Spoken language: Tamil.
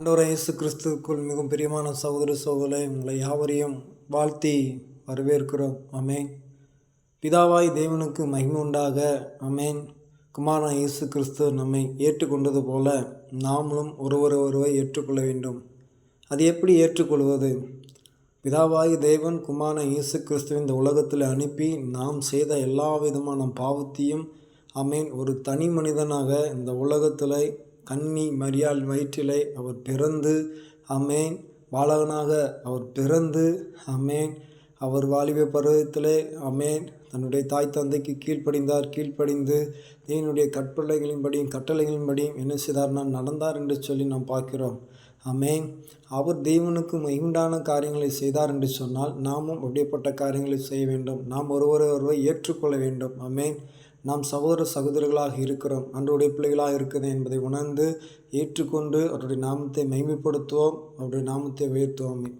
ஆண்டவரை இயேசு கிறிஸ்துவுக்குள் மிகவும் பிரியமான சகோதர சகோதரை உங்களை யாவரையும் வாழ்த்தி வரவேற்கிறோம். அமேன் பிதாவாய் தேவனுக்கு மகிமை உண்டாக. அமேன் குமாரன் இயேசு கிறிஸ்து நம்மை ஏற்றுக்கொண்டது போல நாமளும் ஒருவர் ஒருவரை ஏற்றுக்கொள்ள வேண்டும். அது எப்படி ஏற்றுக்கொள்வது? பிதாவாய் தேவன் குமாரன் இயேசு கிறிஸ்துவ இந்த உலகத்தில் அனுப்பி நாம் செய்த எல்லா விதமான பாவத்தையும் அமேன் ஒரு தனி மனிதனாக இந்த உலகத்தில் கன்னி மரியாள் வயிற்றிலே அவர் பிறந்து அமேன் பாலகனாக அவர் பிறந்து அமேன் அவர் வாலிப பருவத்திலே அமேன் தன்னுடைய தாய் தந்தைக்கு கீழ்ப்படிந்தார் கீழ்ப்படிந்து தேவனுடைய கற்பலைகளின்படியும் கட்டளைகளின்படியும் என்ன செய்தார்? நான் நடந்தார் என்று சொல்லி நாம் பார்க்கிறோம். அமேன் அவர் தேவனுக்கு மகிண்டான காரியங்களை செய்தார் என்று சொன்னால் நாமும் அப்படிப்பட்ட காரியங்களை செய்ய வேண்டும். நாம் ஒருவரை ஏற்றுக்கொள்ள வேண்டும். அமேன் நாம் சகோதர சகோதரிகளாக இருக்கிறோம். அன்றைய பிள்ளைகளாக இருக்கிறது என்பதை உணர்ந்து ஏற்றுக்கொண்டு அவருடைய நாமத்தை மைமைப்படுத்துவோம் அவருடைய நாமத்தை உயர்த்துவோம்.